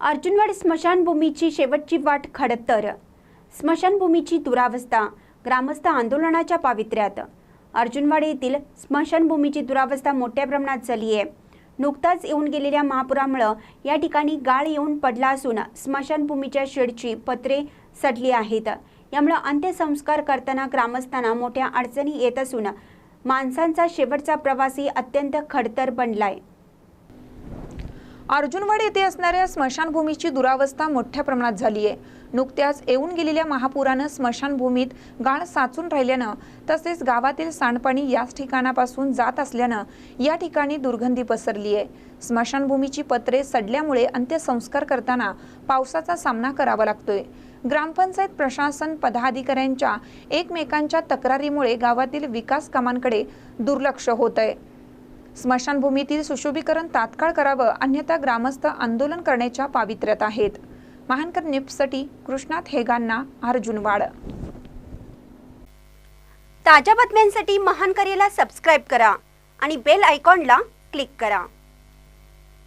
अर्जुनवाड स्मशानभूमीची शेवटची वाट खडतर. स्मशानभूमीची दुरावस्था ग्रामस्थ आंदोलनाच्या पावित्र्यात. अर्जुनवाड येथील स्मशानभूमीची दुरावस्था मोठ्या प्रमाणात झाली आहे. नुकताच येऊन गेलेल्या महापुरामुळं या ठिकाणी गाळ येऊन पडला असून स्मशानभूमीच्या शेडची पत्रे सडली आहेत. यामुळं अंत्यसंस्कार करताना ग्रामस्थांना मोठ्या अडचणी येत असून माणसांचा शेवटचा प्रवासी अत्यंत खडतर बनलाय. अर्जुनवाड येथे असणाऱ्या स्मशानभूमीची दुरावस्था मोठ्या प्रमाणात झाली आहे. नुकत्याच येऊन गेलेल्या महापुरानं स्मशानभूमीत गाळ साचून राहिल्यानं तसेच गावातील सांडपाणी याच ठिकाणापासून जात असल्यानं या ठिकाणी दुर्गंधी पसरली आहे. स्मशानभूमीची पत्रे सडल्यामुळे अंत्यसंस्कार करताना पावसाचा सामना करावा लागतोय. ग्रामपंचायत प्रशासन पदाधिकाऱ्यांच्या एकमेकांच्या तक्रारीमुळे गावातील विकास कामांकडे दुर्लक्ष होत आहे. स्मशानभूमीतील सुशोभीकरण तात्काळ करावं अन्यथा ग्रामस्थ आंदोलन करण्याच्या पावित्र्यात आहेत. महानकर निप्ससाठी कृष्णात हेगांना अर्जुनवाड. ताज्या बातम्यांसाठी महानकरेला सबस्क्राईब करा आणि बेल आयकॉनला क्लिक करा.